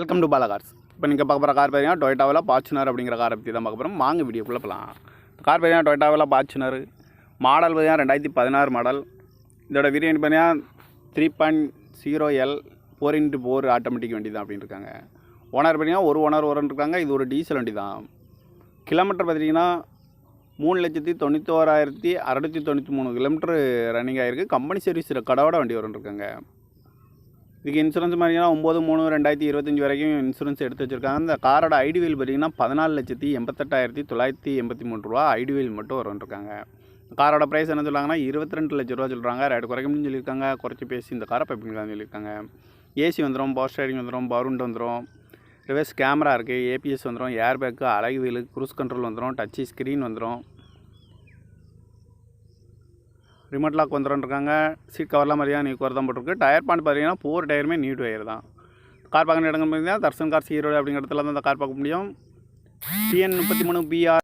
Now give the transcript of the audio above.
Welcome to Bala cars இப்போ நீங்கள் பார்க்க போகிற கார் பார்த்தீங்கன்னா டொயட்டாவில் பாச்சுனர் அப்படிங்கிற காரை பற்றி தான் பார்க்க போகிறோம் வாங்க வீடியோக்குள்ளே போகலாம் கார் பார்த்தீங்கன்னா டொயட்டாவில் பாச்சுனர் மாடல் பார்த்தீங்கன்னா ரெண்டாயிரத்தி பதினாறு மாடல் இதோட வேரியன்ட் பார்த்தீங்கன்னா three point zero L four into four automatic வண்டி தான் அப்படின்னு இருக்காங்க. ஓனர் பார்த்தீங்கன்னா ஒரு ஓனர் ஓரன் இருக்காங்க. இது ஒரு டீசல் வண்டி தான். கிலோமீட்டர் பார்த்தீங்கன்னா மூணு லட்சத்தி தொண்ணூத்தோராயிரத்தி அறுநூற்றி தொண்ணூற்றி மூணு கிலோமீட்டர் ரன்னிங் ஆகிருக்கு கம்பெனி சர்வீஸ் கடவோட வண்டி வரும் இருக்காங்க. இதுக்கு இன்சூரன்ஸ் பார்த்தீங்கன்னா ஒம்பது மூணு ரெண்டாயிரத்தி இருபத்தஞ்சி வரைக்கும் இன்சூரன்ஸ் எடுத்து வச்சுருக்காங்க. அந்த காரோட ஐடிவில் பார்த்தீங்கன்னா பதினாலு லட்சத்தி எண்பத்தெட்டாயிரத்தி தொள்ளாயிரத்தி எண்பத்தி மூணு ரூபா ஐடிவில் மட்டும் வரும்னு இருக்காங்க காரோட ப்ரைஸ் என்ன சொல்கிறாங்கன்னா இருபத்தி ரெண்டு லட்ச ரூபா சொல்கிறாங்க ரேட் குறைக்கணும்னு சொல்லியிருக்காங்க. குறைச்சி பேசி இந்த காரை பைப்பிங்களான்னு சொல்லியிருக்காங்க. ஏசி வந்துடும் பவர் ஸ்டேரிங் வந்துடும் பவருண்டு வந்துடும் ரிவர்ஸ் கேமரா இருக்குது ஏபிஎஸ் வந்துடும் air bag alloy wheel cruise control வந்துடும் டச்சு ஸ்க்ரீன் வந்துடும் ரிமோட் லாக் வந்துடும் இருக்காங்க சீட் கவர்லாம் மாதிரியா நீ தான் போட்டிருக்கு. டயர் பாயிண்ட் பார்த்தீங்கன்னா ஃபோர் டயருமே நியூ டயர் தான். கார் பார்க்குற இடங்கள் பார்த்தீங்கன்னா தர்சன் கார் ஈரோடு அப்படிங்கிற இடத்துல தான் அந்த கார் பார்க்க முடியும். டிஎன் முப்பத்தி மூணு பிஆர்